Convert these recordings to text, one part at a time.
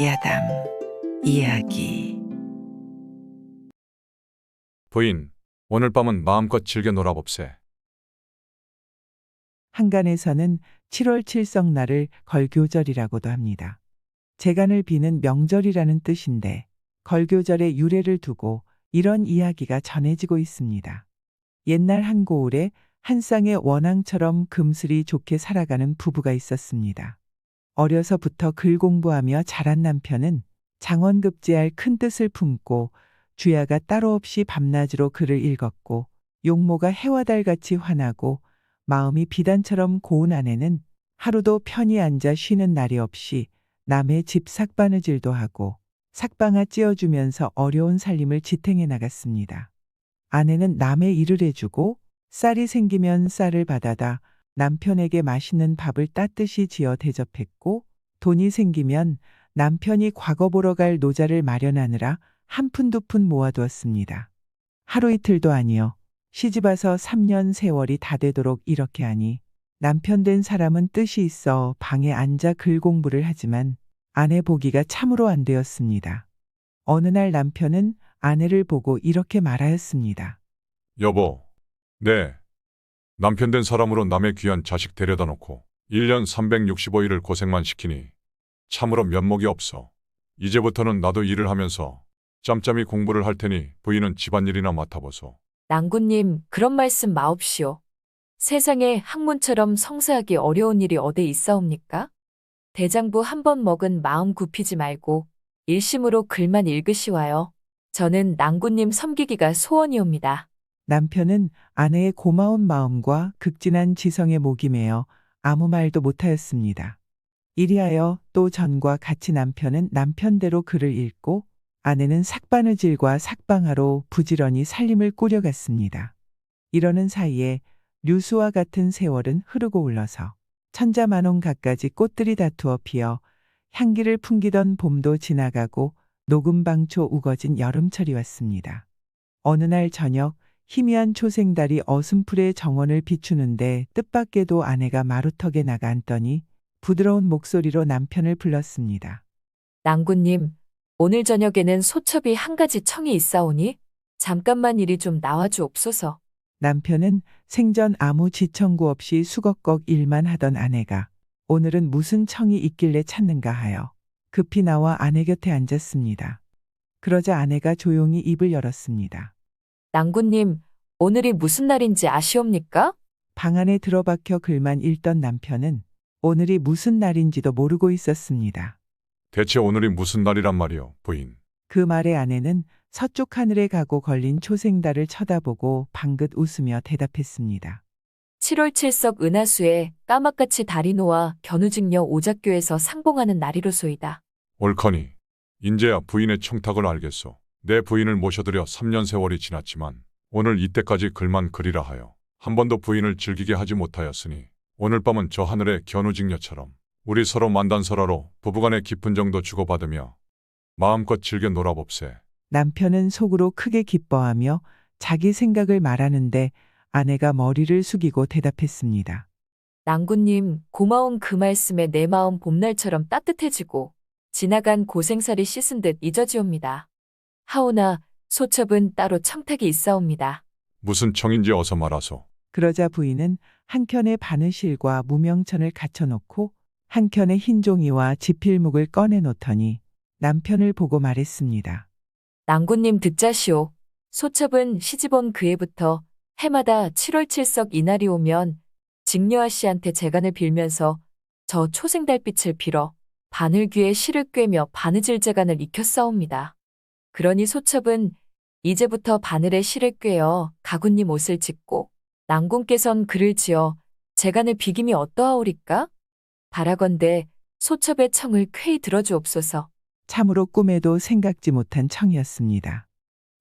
야담 이야기 부인, 오늘 밤은 마음껏 즐겨 놀아봅세. 한간에서는 7월 칠성날을 걸교절이라고도 합니다. 재간을 비는 명절이라는 뜻인데 걸교절의 유래를 두고 이런 이야기가 전해지고 있습니다. 옛날 한 고을에 한 쌍의 원앙처럼 금슬이 좋게 살아가는 부부가 있었습니다. 어려서부터 글 공부하며 자란 남편은 장원급제할 큰 뜻을 품고 주야가 따로 없이 밤낮으로 글을 읽었고 용모가 해와 달같이 환하고 마음이 비단처럼 고운 아내는 하루도 편히 앉아 쉬는 날이 없이 남의 집 삭바느질도 하고 삭방아 찧어주면서 어려운 살림을 지탱해 나갔습니다. 아내는 남의 일을 해주고 쌀이 생기면 쌀을 받아다 남편에게 맛있는 밥을 따뜻이 지어 대접했고 돈이 생기면 남편이 과거 보러 갈 노자를 마련하느라 한 푼 두 푼 모아두었습니다. 하루 이틀도 아니요. 시집 와서 3년 세월이 다 되도록 이렇게 하니 남편 된 사람은 뜻이 있어 방에 앉아 글 공부를 하지만 아내 보기가 참으로 안 되었습니다. 어느 날 남편은 아내를 보고 이렇게 말하였습니다. 여보, 네. 남편 된 사람으로 남의 귀한 자식 데려다 놓고 1년 365일을 고생만 시키니 참으로 면목이 없어. 이제부터는 나도 일을 하면서 짬짬이 공부를 할 테니 부인은 집안일이나 맡아보소. 낭군님, 그런 말씀 마옵시오. 세상에 학문처럼 성사하기 어려운 일이 어디 있사옵니까? 대장부 한 번 먹은 마음 굽히지 말고 일심으로 글만 읽으시와요. 저는 낭군님 섬기기가 소원이옵니다. 남편은 아내의 고마운 마음과 극진한 지성에 목이 메어 아무 말도 못하였습니다. 이리하여 또 전과 같이 남편은 남편대로 글을 읽고 아내는 삭바느질과 삭방하로 부지런히 살림을 꾸려갔습니다. 이러는 사이에 류수와 같은 세월은 흐르고 흘러서 천자만원 갖가지 꽃들이 다투어 피어 향기를 풍기던 봄도 지나가고 녹음방초 우거진 여름철이 왔습니다. 어느 날 저녁 희미한 초생달이 어슴풀의 정원을 비추는데 뜻밖에도 아내가 마루턱에 나가 앉더니 부드러운 목소리로 남편을 불렀습니다. 낭군님, 오늘 저녁에는 소첩이 한 가지 청이 있사오니 잠깐만 이리 좀 나와주옵소서. 남편은 생전 아무 지청구 없이 수거꺽 일만 하던 아내가 오늘은 무슨 청이 있길래 찾는가 하여 급히 나와 아내 곁에 앉았습니다. 그러자 아내가 조용히 입을 열었습니다. 낭군님, 오늘이 무슨 날인지 아시옵니까? 방 안에 들어박혀 글만 읽던 남편은 오늘이 무슨 날인지도 모르고 있었습니다. 대체 오늘이 무슨 날이란 말이오, 부인. 그 말에 아내는 서쪽 하늘에 가고 걸린 초생달을 쳐다보고 방긋 웃으며 대답했습니다. 7월 7석 은하수에 까맣같이 달이 놓아 견우직녀 오작교에서 상봉하는 날이로소이다. 옳거니. 인제야 부인의 청탁을 알겠소. 내 부인을 모셔드려 3년 세월이 지났지만 오늘 이때까지 글만 그리라 하여 한 번도 부인을 즐기게 하지 못하였으니 오늘 밤은 저 하늘의 견우직녀처럼 우리 서로 만단설화로 부부간의 깊은 정도 주고받으며 마음껏 즐겨 놀아봅세. 남편은 속으로 크게 기뻐하며 자기 생각을 말하는데 아내가 머리를 숙이고 대답했습니다. 낭군님, 고마운 그 말씀에 내 마음 봄날처럼 따뜻해지고 지나간 고생살이 씻은 듯 잊어지옵니다. 하오나 소첩은 따로 청탁이 있사옵니다. 무슨 청인지 어서 말하소. 그러자 부인은 한켠에 바느실과 무명천을 갖춰놓고 한켠에 흰 종이와 지필묵을 꺼내놓더니 남편을 보고 말했습니다. 낭군님 듣자시오. 소첩은 시집온 그 해부터 해마다 7월 7석 이날이 오면 직녀아 씨한테 재간을 빌면서 저 초생달빛을 빌어 바늘귀에 실을 꿰며 바느질 재간을 익혔사옵니다. 그러니 소첩은 이제부터 바늘에 실을 꿰어 가군님 옷을 짓고 낭군께선 글을 지어 재간을 비김이 어떠하오리까? 바라건대 소첩의 청을 쾌히 들어주옵소서. 참으로 꿈에도 생각지 못한 청이었습니다.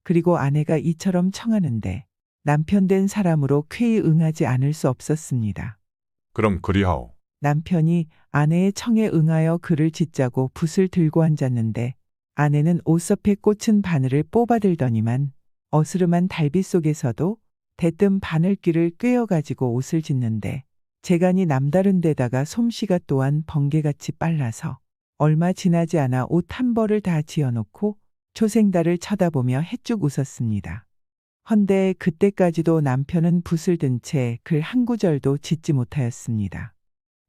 그리고 아내가 이처럼 청하는데 남편 된 사람으로 쾌히 응하지 않을 수 없었습니다. 그럼 그리하오. 남편이 아내의 청에 응하여 글을 짓자고 붓을 들고 앉았는데 아내는 옷섭에 꽂힌 바늘을 뽑아들더니만 어스름한 달빛 속에서도 대뜸 바늘귀를 꿰어가지고 옷을 짓는데 재간이 남다른 데다가 솜씨가 또한 번개같이 빨라서 얼마 지나지 않아 옷 한 벌을 다 지어놓고 초생달을 쳐다보며 해쭉 웃었습니다. 헌데 그때까지도 남편은 붓을 든 채 글 한 구절도 짓지 못하였습니다.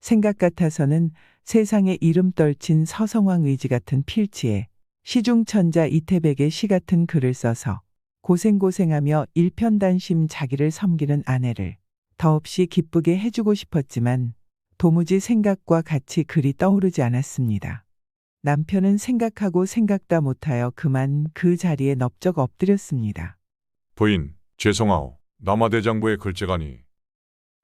생각 같아서는 세상에 이름 떨친 서성왕 의지 같은 필지에 시중천자 이태백의 시 같은 글을 써서 고생고생하며 일편단심 자기를 섬기는 아내를 더없이 기쁘게 해주고 싶었지만 도무지 생각과 같이 글이 떠오르지 않았습니다. 남편은 생각하고 생각다 못하여 그만 그 자리에 넙적 엎드렸습니다. 부인, 죄송하오. 남아대장부의 글재가니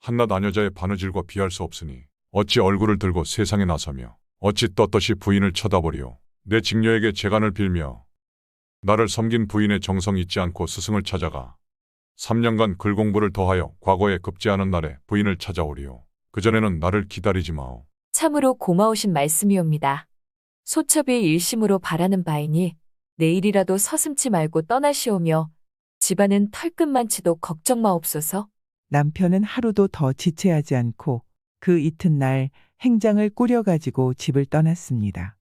한낱 아녀자의 바느질과 비할 수 없으니 어찌 얼굴을 들고 세상에 나서며 어찌 떳떳이 부인을 쳐다보리오. 내 직녀에게 재간을 빌며 나를 섬긴 부인의 정성 잊지 않고 스승을 찾아가 3년간 글 공부를 더하여 과거에 급제 하는 날에 부인을 찾아오리오. 그전에는 나를 기다리지 마오. 참으로 고마우신 말씀이옵니다. 소첩이 일심으로 바라는 바이니 내일이라도 서슴지 말고 떠나시오며 집안은 털끝만치도 걱정 마옵소서. 남편은 하루도 더 지체하지 않고 그 이튿날 행장을 꾸려가지고 집을 떠났습니다.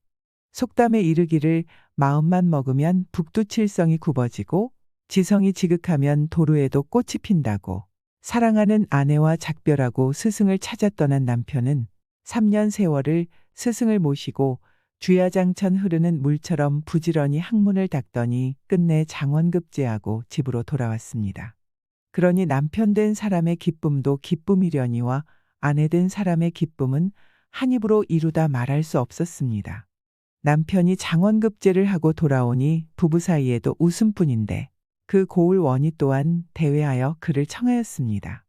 속담에 이르기를 마음만 먹으면 북두칠성이 굽어지고 지성이 지극하면 도루에도 꽃이 핀다고 사랑하는 아내와 작별하고 스승을 찾아 떠난 남편은 3년 세월을 스승을 모시고 주야장천 흐르는 물처럼 부지런히 학문을 닦더니 끝내 장원급제하고 집으로 돌아왔습니다. 그러니 남편 된 사람의 기쁨도 기쁨이려니와 아내 된 사람의 기쁨은 한 입으로 이루다 말할 수 없었습니다. 남편이 장원급제를 하고 돌아오니 부부 사이에도 웃음뿐인데 그 고울 원이 또한 대회하여 그를 청하였습니다.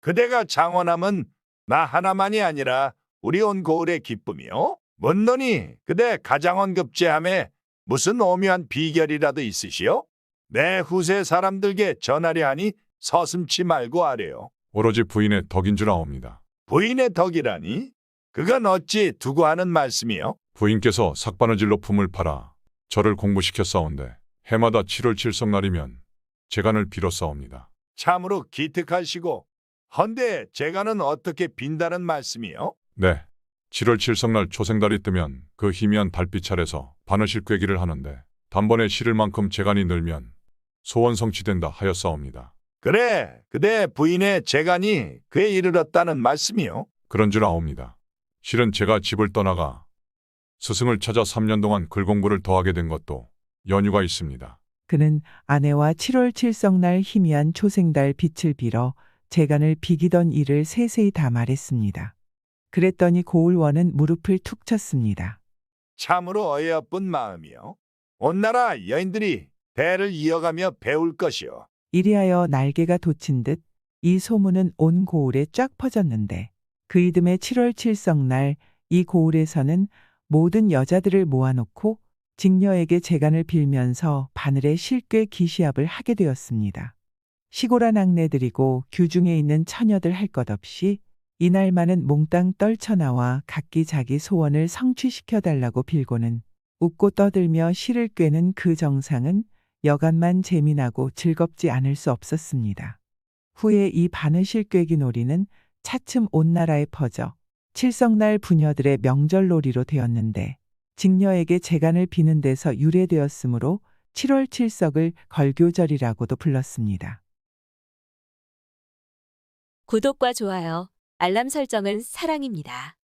그대가 장원하면 나 하나만이 아니라 우리 온 고을의 기쁨이요. 뭔노니 그대 가장원급제함에 무슨 오묘한 비결이라도 있으시오? 내 후세 사람들께 전하려 하니 서슴치 말고 하래요. 오로지 부인의 덕인 줄 아옵니다. 부인의 덕이라니? 그건 어찌 두고 하는 말씀이요? 부인께서 삭바느질로 품을 팔아 저를 공부시켜 싸운데 해마다 7월 7석 날이면 재간을 빌어 싸웁니다. 참으로 기특하시고 헌데 제가는 어떻게 빈다는 말씀이요? 네. 7월 7석 날 초생달이 뜨면 그 희미한 달빛 아래서 바느실 꿰기를 하는데 단번에 실을 만큼 재간이 늘면 소원 성취된다 하였사옵니다. 그래, 그대 부인의 재간이 그에 이르렀다는 말씀이요? 그런 줄 아옵니다. 실은 제가 집을 떠나가 스승을 찾아 3년 동안 글 공부를 더하게 된 것도 연유가 있습니다. 그는 아내와 7월 칠성날 희미한 초생달 빛을 빌어 재간을 비기던 일을 세세히 다 말했습니다. 그랬더니 고울원은 무릎을 툭 쳤습니다. 참으로 어여쁜 마음이요. 온 나라 여인들이 대를 이어가며 배울 것이요. 이리하여 날개가 돋친 듯 이 소문은 온 고을에 쫙 퍼졌는데 그 이듬해 7월 칠성날 이 고을에서는 모든 여자들을 모아놓고 직녀에게 재간을 빌면서 바늘에 실꽤 기시합을 하게 되었습니다. 시골아 낙내들이고 규중에 있는 처녀들 할 것 없이 이날만은 몽땅 떨쳐나와 각기 자기 소원을 성취시켜 달라고 빌고는 웃고 떠들며 실을 꿰는 그 정상은 여간만 재미나고 즐겁지 않을 수 없었습니다. 후에 이 바느실 꿰기 놀이는 차츰 온 나라에 퍼져 칠성날 부녀들의 명절 놀이로 되었는데 직녀에게 재간을 비는 데서 유래되었으므로 7월 칠석을 걸교절이라고도 불렀습니다. 구독과 좋아요, 알람 설정은 사랑입니다.